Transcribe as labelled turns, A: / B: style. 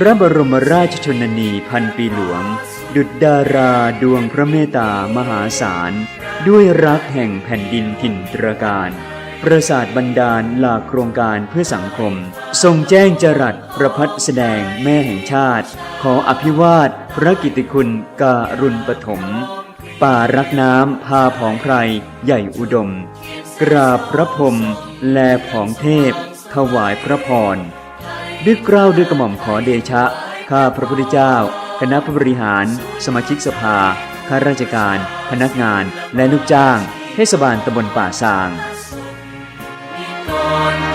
A: พระบรม
B: ราชชนนีพันปีหลวง ดุจดาราดวงพระเมตตามหาศาล ด้วยรักแห่งแผ่นดินถิ่นตรการ ประสาทบันดาลหลากโครงการเพื่อสังคม ทรงแจ้งจรัสประพัฒแสดงแม่แห่งชาติ ขออภิวาทพระกิติคุณการุณปฐมป่ารักน้ำพาผองไพรใหญ่อุดม กราบพระพรมแลผองเทพ ถวายพระพร ด้วยเกล้าวด้วยกระหม่อมขอเดชะ ข้าพระพุทธเจ้า คณะผู้บริหาร สมาชิกสภา ข้าราชการ พนักงาน และลูกจ้าง เทศบาลตำบลป่าซาง
A: ก่อน